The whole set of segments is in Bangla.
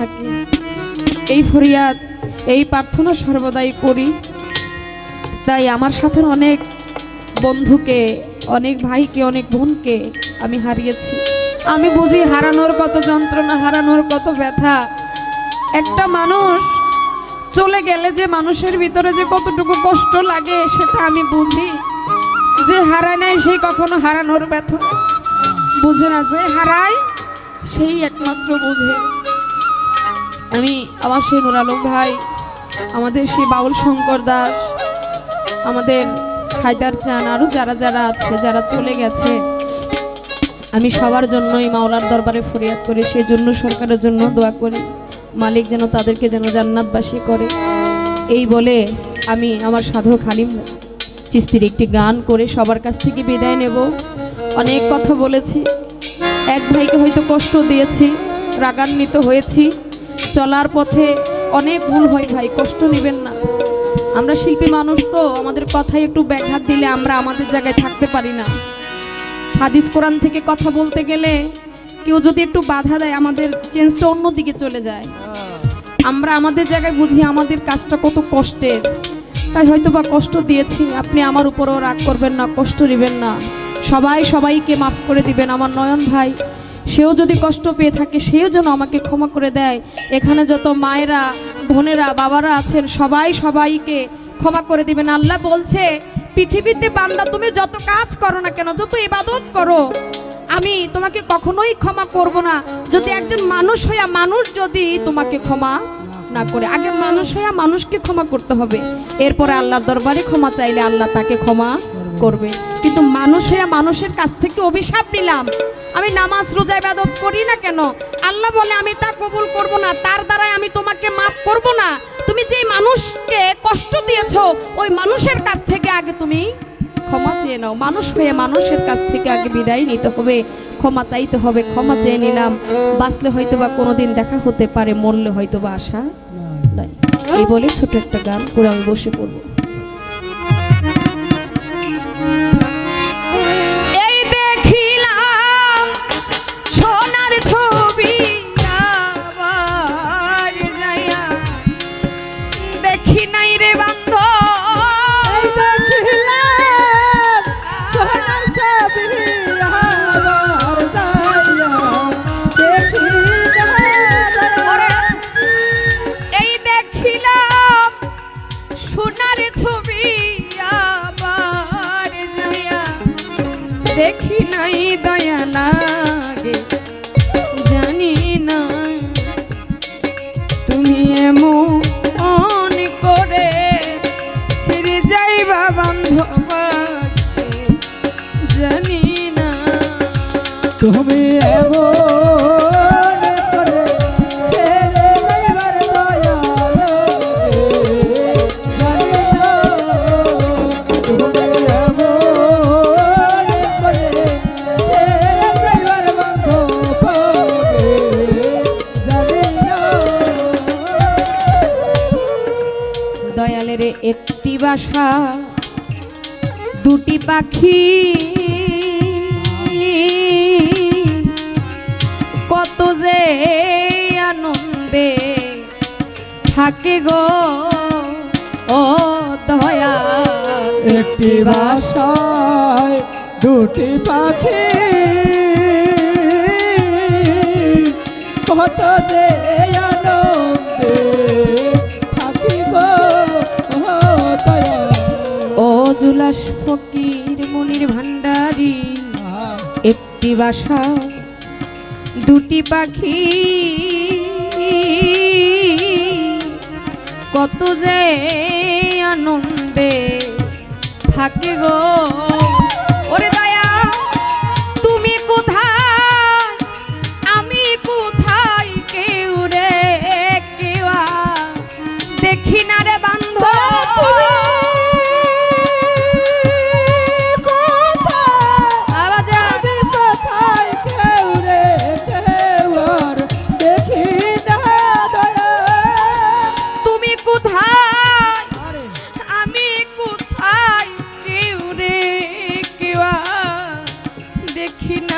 থাকি। এই ফরিয়াদ, এই প্রার্থনা সর্বদাই করি। তাই আমার সাথে অনেক বন্ধুকে, অনেক ভাইকে, অনেক বোনকে আমি হারিয়েছি। আমি বুঝি হারানোর কত যন্ত্রণা, হারানোর কত ব্যথা। একটা মানুষ চলে গেলে যে মানুষের ভিতরে যে কতটুকু কষ্ট লাগে, সেটা আমি বুঝি। যে হারায় নাই সেই কখনো হারানোর ব্যথা। বুঝে না যে হারায়, সেই একমাত্র বুঝে। আমি আমার সেই নুর আলম ভাই, আমাদের সেই বাউল শঙ্কর দাস, আমাদের হায়দার চান আরও যারা যারা আছে, যারা চলে গেছে, আমি সবার জন্যই মাওলার দরবারে ফরিয়াদ করি। সেই জন্য সরকারের জন্য দোয়া করি। মালিক যেন তাদেরকে যেন জান্নাতবাসী করে। এই বলে আমি আমার সাধক হালিম চিস্তির একটি গান করে সবার কাছ থেকে বিদায় নেব। অনেক কথা বলেছি। এক ভাইকে হয়তো কষ্ট দিয়েছি, রাগান্বিত হয়েছি। চলার পথে অনেক ভুল হয় ভাই, কষ্ট নেবেন না। আমরা শিল্পী মানুষ তো, আমাদের কথায় একটু ব্যাঘাত দিলে আমরা আমাদের জায়গায় থাকতে পারি না। হাদিস কোরআন থেকে কথা বলতে গেলে কেউ যদি একটু বাধা দেয়, আমাদের চেঞ্জটা অন্যদিকে চলে যায়। আমরা আমাদের জায়গায় বুঝি আমাদের কাজটা কত কষ্টের। তাই হয়তো বা কষ্ট দিয়েছি, আপনি আমার উপরও রাগ করবেন না, কষ্ট নেবেন না। সবাই সবাইকে মাফ করে দিবেন। আমার নয়ন ভাই সেও যদি কষ্ট পেয়ে থাকে, সেও যেন আমাকে ক্ষমা করে দেয়। এখানে যত মায়েরা, বোনেরা, বাবারা আছেন, সবাই সবাইকে ক্ষমা করে দিবেন। আল্লাহ বলছে, পৃথিবীতে বান্দা, তুমি যত কাজ করো না কেন, যত ইবাদত করো, আমি তোমাকে কখনোই ক্ষমা করব না। যদি একজন মানুষ হইয়া মানুষ যদি তোমাকে ক্ষমা না করে আগে মানুষ হইয়া মানুষকে ক্ষমা করতে হবে। এরপরে আল্লাহর দরবারে ক্ষমা চাইলে আল্লাহ তাকে ক্ষমা করবে। কিন্তু মানুষ হইয়া মানুষের কাছ থেকে অভিশাপ নিলাম। আমি নামাজ, রোজা, ইবাদত করি না কেন? আল্লাহ বলে, আমি তা কবুল করব না। তার দ্বারাই আমি তোমাকে মাফ করব না। তুমি যেই মানুষকে কষ্ট দিয়েছ, ওই মানুষের কাছ থেকে আগে তুমি ক্ষমা চেয়ে নাও। মানুষ হয়ে মানুষের কাছ থেকে আগে বিদায় নিতে হবে। ক্ষমা চাইতে হবে, ক্ষমা চেয়ে নিলাম। বাঁচলে হয়তো বা কোনোদিন দেখা হতে পারে, মরলে হয়তো বা আশা নাই। এই বলে ছোট একটা গান করে আমি বসে পড়ব। দুটি পাখি। কত যে আনন্দে থাকে গো ও দয়া একটি বাসায় দুটি পাখি। একটি বাসা দুটি পাখি। কত যে আনন্দে থাকে গো।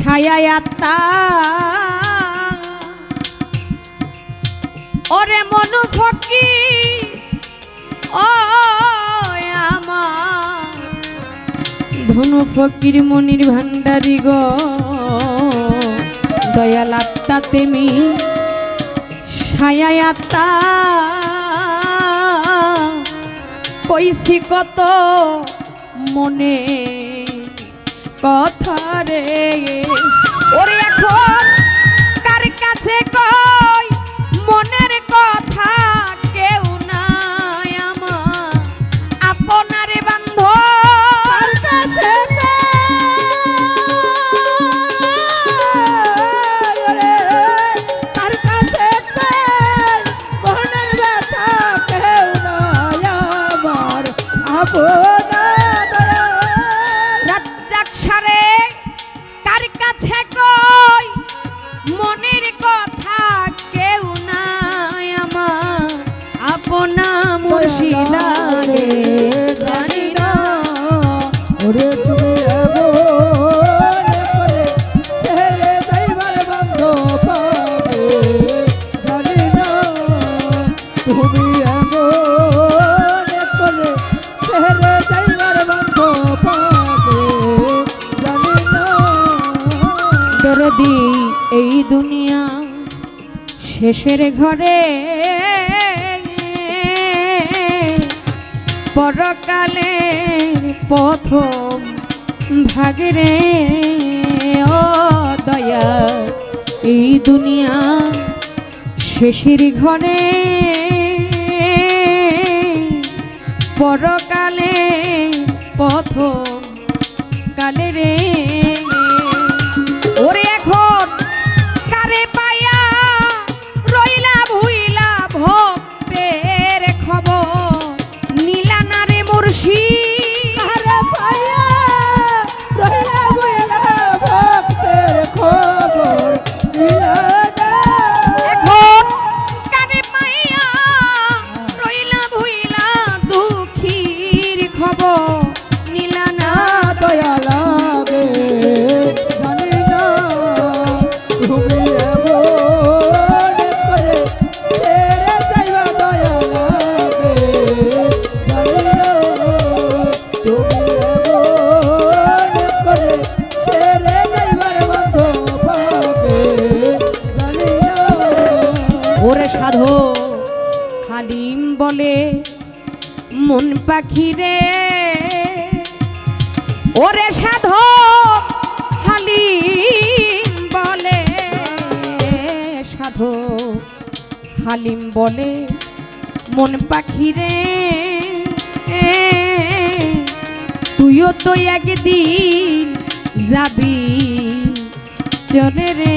ছেড়ে যাইবার বন্ধ পাবে জানি না দয়াল রে আত্মা। তেমি ছায়ায় আত্মা ওরে মনু ফকি, ও ধনু ফকির মনির ভান্ডারি গ, দয়াল আত্মা তেমি ছায়ায় আত্মা। কইছি কত মনে কথা রে। দরদি এই দুনিয়া শেষের ঘরে পরকালে প্রথম ভাগরে, ও দয়া এই দুনিয়া শেষের ঘরে পরকালে প্রথম কালে রে ওরে সাধু, হালিম বলে, মন পাখি রে। ওরে সাধু, হালিম বলে, সাধু, হালিম বলে, মন পাখি রে। তুইও তো একদিন যাবি, চলে রে।